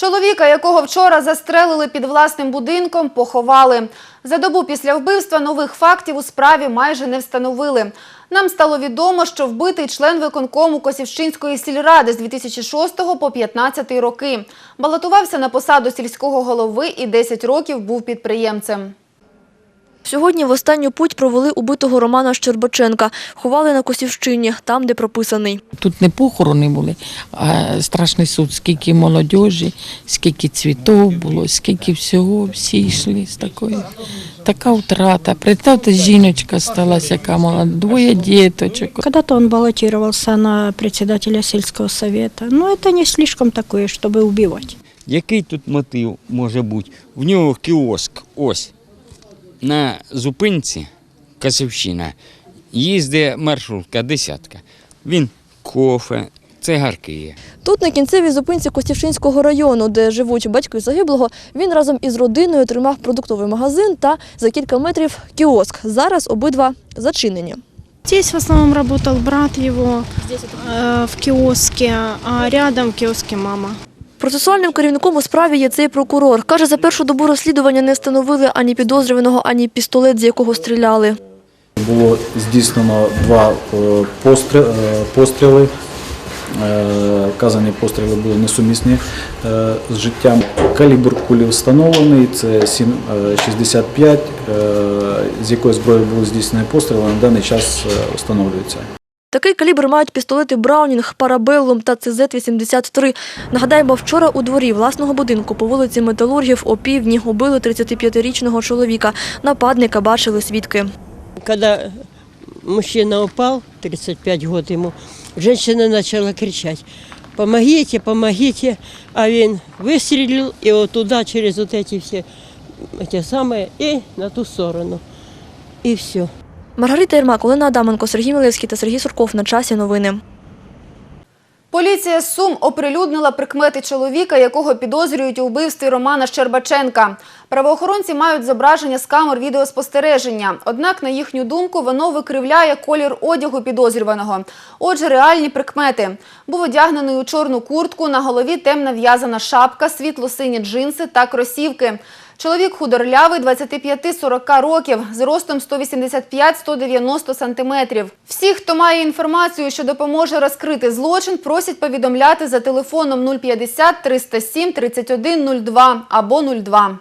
Чоловіка, якого вчора застрелили під власним будинком, поховали. За добу після вбивства нових фактів у справі майже не встановили. Нам стало відомо, що вбитий член виконкому Косівщинської сільради з 2006 по 15 роки. Балотувався на посаду сільського голови і 10 років був підприємцем. Сьогодні в останню путь провели убитого Романа Щербаченка. Ховали на Косівщині, там, де прописаний. Тут не похорони були, а страшний суд, скільки молодіжі, скільки цвітів було, скільки всього, всі йшли з такою. Така втрата. Представте, жіночка сталася, яка мала двоє діточок. Когда-то он баллотировался на председателя сельского совета. Но это не слишком такое, чтобы убивать. Який тут мотив може бути? В нього кіоск, ось. На зупинці Касівщина їздить маршрутка, десятка. Він кофе, цигарки є. Тут, на кінцевій зупинці Костівщинського району, де живуть батьки загиблого, він разом із родиною тримав продуктовий магазин та за кілька метрів кіоск. Зараз обидва зачинені. Здесь в основном работал брат его э, в киоске, а рядом в киоске мама. Процесуальним керівником у справі є цей прокурор. Каже, за першу добу розслідування не встановили ані підозрюваного, ані пістолет, з якого стріляли. Було здійснено два е, постріли. постріли. Е, Вказані постріли були несумісні е, з життям. Калібр кулі встановлений, це 7,65, е, з якої зброї були здійснені постріли, на даний час е, встановлюється. Такий калібр мають пістолети Браунінг, Парабеллум та ЦЗ-83. Нагадаємо, вчора у дворі власного будинку по вулиці Металургів о півдні убили 35-річного чоловіка. Нападника бачили свідки. Когда мужчина упал, 35 год ему, женщина начала кричать, помогите, помогите, а він выстрелил и вот туда, через вот эти все, эти самые, и на ту сторону. И все. Маргарита Єрмак, Олена Адаменко, Сергій Мілевський та Сергій Сурков. На часі новини. Поліція Сум оприлюднила прикмети чоловіка, якого підозрюють у вбивстві Романа Щербаченка. Правоохоронці мають зображення з камер відеоспостереження. Однак, на їхню думку, воно викривляє колір одягу підозрюваного. Отже, реальні прикмети. Був одягнений у чорну куртку, на голові темна в'язана шапка, світло-сині джинси та кросівки. Чоловік худорлявий 25-40 років, з ростом 185-190 сантиметрів. Всіх, хто має інформацію, що допоможе розкрити злочин, просять повідомляти за телефоном 050 307 31 02 або 02.